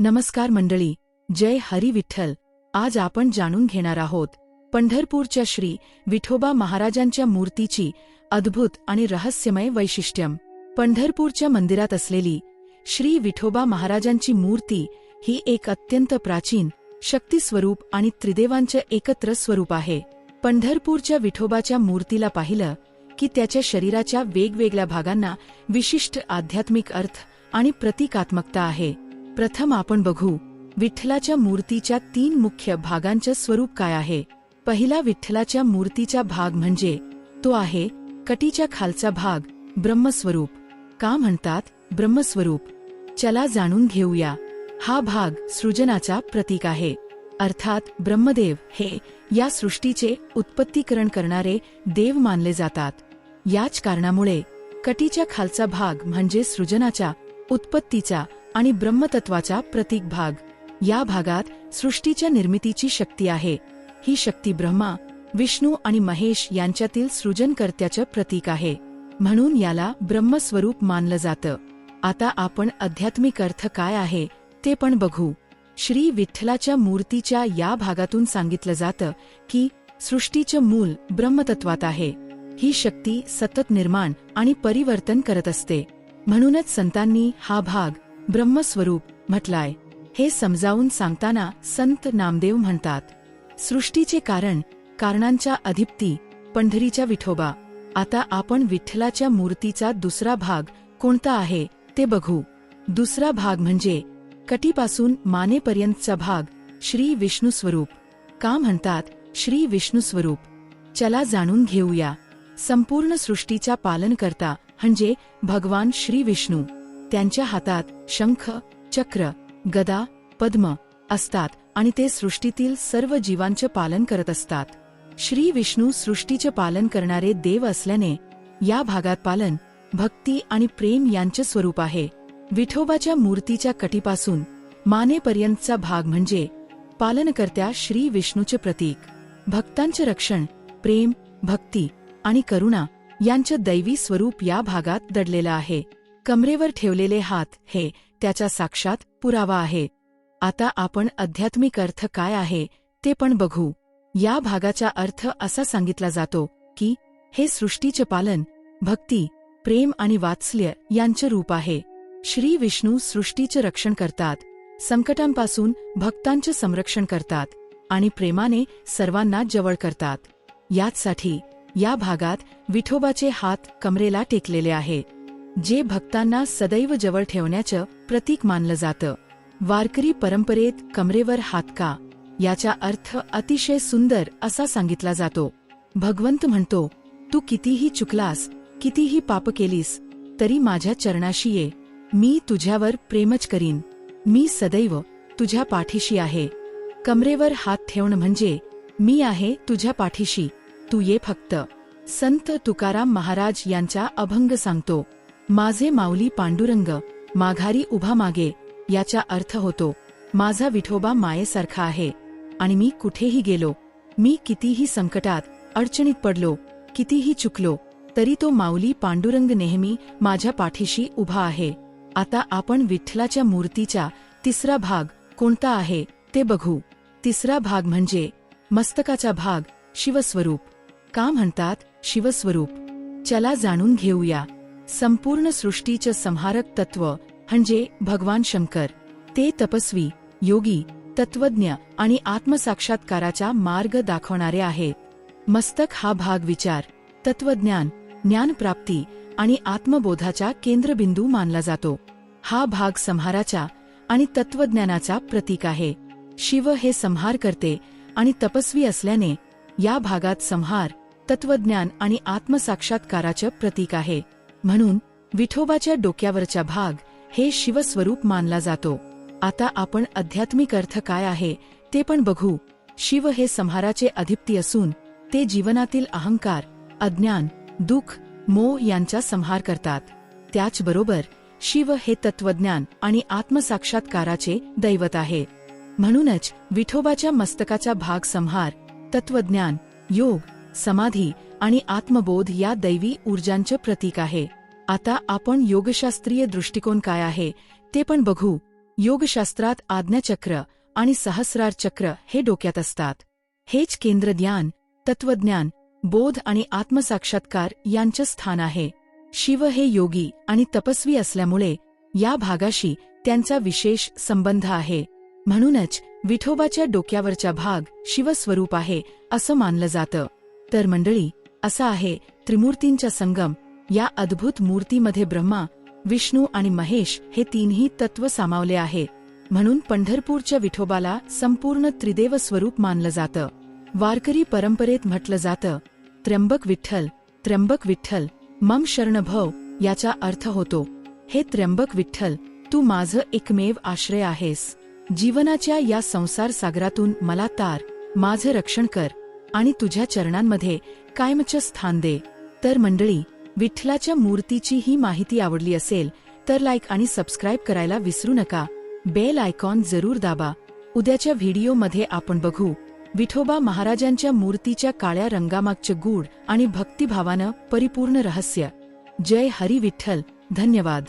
नमस्कार मंडळी जय हरी विठ्ठल. आज आपण जाणून घेणार आहोत पंढरपूरच्या श्री विठोबा महाराजांच्या मूर्तीची अद्भुत आणि रहस्यमय वैशिष्ट्यम. पंढरपूरच्या मंदिरात असलेली श्री विठोबा महाराजांची मूर्ती ही एक अत्यंत प्राचीन शक्तिस्वरूप आणि त्रिदेवांचे एकत्र स्वरूप आहे. पंढरपूरच्या विठोबाच्या मूर्तीला पाहिलं की त्याच्या शरीराच्या वेगवेगळ्या भागांना विशिष्ट आध्यात्मिक अर्थ आणि प्रतिकात्मकता आहे. प्रथम आपण बघू विठ्ठलाच्या मूर्तीच्या तीन मुख्य भागांचं स्वरूप काय आहे. पहिला विठ्ठलाच्या मूर्तीचा भाग म्हणजे तो आहे कटीच्या खालचा भाग ब्रह्मस्वरूप. का म्हणतात? ब्रह्मस्वरूप. चला जाणून घेऊया. हा भाग सृजनाचा प्रतीक आहे. अर्थात ब्रह्मदेव हे या सृष्टीचे उत्पत्तीकरण करणारे देव मानले जातात. याच कारणामुळे कटीच्या खालचा भाग म्हणजे सृजनाच्या उत्पत्तीचा आणि ब्रह्मतत्वाचा प्रतीक भाग. या भागात सृष्टीच्या निर्मितीची शक्ती आहे. ही शक्ती ब्रह्मा विष्णू आणि महेश यांच्यातील सृजनकर्त्याचं प्रतीक आहे. म्हणून याला ब्रह्मस्वरूप मानलं जातं. आता आपण आध्यात्मिक अर्थ काय आहे ते पण बघू. श्री विठ्ठलाच्या मूर्तीच्या या भागातून सांगितलं जातं की सृष्टीचं मूल ब्रह्मतत्वात आहे. ही शक्ती सतत निर्माण आणि परिवर्तन करत असते. म्हणूनच संतांनी हा भाग ब्रह्मस्वरूप म्हटलाय. हे समजावून सांगताना संत नामदेव म्हणतात सृष्टीचे कारण कारणांच्या अधिप्ती पंढरीच्या विठोबा. आता आपण विठ्ठलाच्या मूर्तीचा दुसरा भाग कोणता आहे ते बघू. दुसरा भाग म्हणजे कटीपासून मानेपर्यंतचा भाग श्री विष्णू स्वरूप. का म्हणतात श्री विष्णू स्वरूप? चला जाणून घेऊया. संपूर्ण सृष्टीचा पालन करता म्हणजे भगवान श्री विष्णू. त्यांच्या हातात शंख चक्र गदा पद्म असतात आणि ते सृष्टीतील सर्व जीवांचे पालन करत असतात. श्री विष्णू सृष्टीचे पालन करणारे देव असल्याने या भागात पालन भक्ती आणि प्रेम यांचे स्वरूप आहे. विठोबाच्या मूर्तीच्या कटीपासून मानेपर्यंतचा भाग म्हणजे पालनकर्त्या श्री विष्णूचे प्रतीक. भक्तांचे रक्षण प्रेम भक्ती आणि करुणा यांचे दैवी स्वरूप या भागात दडलेलं आहे. कमरेवर ठेवलेले हात हे त्याच्या साक्षात पुरावा आहे. आता आपण आध्यात्मिक अर्थ काय आहे ते पण बघू. या भागाचा अर्थ असा सांगितला जातो की हे सृष्टीचे पालन भक्ती प्रेम आणि वात्सल्य यांचे रूप आहे. श्री विष्णू सृष्टीचे रक्षण करतात संकटांपासून भक्तांचे संरक्षण करतात आणि प्रेमाने सर्वांना जवळ करतात. याचसाठी या भागात विठोबाचे हात कमरेला टेकलेले आहे. जे भक्तांना सदैव जवळ ठेवण्याचं प्रतीक मानलं जातं. वारकरी परंपरेत कमरेवर हात का? याचा अर्थ अतिशय सुंदर असा सांगितला जातो. भगवंत म्हणतो तू कितीही चुकलास कितीही पाप केलीस तरी माझ्या चरणाशी ये. मी तुझ्यावर प्रेमच करीन. मी सदैव तुझ्या पाठीशी आहे. कमरेवर हात ठेवणं म्हणजे मी आहे तुझ्या पाठीशी. तू ये फक्त. संत तुकाराम महाराज यांचा अभंग सांगतो. माझे माऊली पांडुरंग माघारी उभा मागे याचा अर्थ होतो माझा विठोबा मायेसारखा आहे आणि मी कुठेही गेलो मी कितीही संकटात अडचणीत पडलो कितीही चुकलो तरी तो माऊली पांडुरंग नेहमी माझ्या पाठीशी उभा आहे. आता आपण विठ्ठलाच्या मूर्तीचा तिसरा भाग कोणता आहे ते बघू. तिसरा भाग म्हणजे मस्तकाचा भाग शिवस्वरूप. का म्हणतात शिवस्वरूप? चला जाणून घेऊया. संपूर्ण सृष्टीचं संहारक तत्व म्हणजे भगवान शंकर. ते तपस्वी योगी तत्वज्ञ आणि आत्मसाक्षात्काराचा मार्ग दाखवणारे आहेत. मस्तक हा भाग विचार तत्वज्ञान ज्ञानप्राप्ती आणि आत्मबोधाचा केंद्रबिंदू मानला जातो. हा भाग संहाराचा आणि तत्वज्ञानाचा प्रतीक आहे. शिव हे संहार करते आणि तपस्वी असल्याने या भागात संहार तत्वज्ञान आणि आत्मसाक्षात्काराचं प्रतीक आहे. म्हणून विठोबाच्या डोक्यावरचा भाग हे शिवस्वरूप मानला जातो. आता आपण आध्यात्मिक अर्थ काय आहे ते पण बघू. शिव हे संहाराचे अधिप्ती असून ते जीवनातील अहंकार अज्ञान दुःख मोह यांचा संहार करतात. त्याचबरोबर शिव हे तत्वज्ञान आणि आत्मसाक्षात्काराचे दैवत आहे. म्हणूनच विठोबाच्या मस्तकाचा भाग संहार तत्वज्ञान योग समाधी आणि आत्मबोध या दैवी ऊर्जांचे प्रतीक आहे. आता आपण योगशास्त्रीय दृष्टिकोन काय आहे ते पण बघू. योगशास्त्रात आज्ञाचक्र आणि सहस्रार चक्र हे डोक्यात असतात. हेच केंद्रज्ञान तत्वज्ञान बोध आणि आत्मसाक्षात्कार यांचे स्थान आहे. शिव हे योगी आणि तपस्वी असल्यामुळे या भागाशी त्यांचा विशेष संबंध आहे. म्हणूनच विठोबाच्या डोक्यावरचा भाग शिवस्वरूप आहे असं मानलं जातं. तर मंडळी असा आहे त्रिमूर्तींचा संगम. या अद्भुत मूर्तीमध्ये ब्रह्मा विष्णू आणि महेश हे तीनही तत्व सामावले आहे. म्हणून पंढरपूरच्या विठोबाला संपूर्ण त्रिदेव स्वरूप मानलं जातं. वारकरी परंपरेत म्हटलं जातं त्र्यंबक विठ्ठल त्र्यंबक विठ्ठल मम शरणभव याचा अर्थ होतो हे त्र्यंबक विठ्ठल तू माझं एकमेव आश्रय आहेस. जीवनाच्या या संसार सागरातून मला तार माझं रक्षण कर आणि तुझ्या चरणांमध्ये कायमचं स्थान दे. तर मंडळी विठ्ठलाच्या मूर्तीची ही माहिती आवडली असेल तर लाईक आणि सबस्क्राईब करायला विसरू नका. बेल आयकॉन जरूर दाबा. उद्याच्या व्हिडिओमध्ये आपण बघू विठोबा महाराजांच्या मूर्तीच्या काळ्या रंगामागचे गूढ आणि भक्तिभावानं परिपूर्ण रहस्य. जय हरी विठ्ठल. धन्यवाद.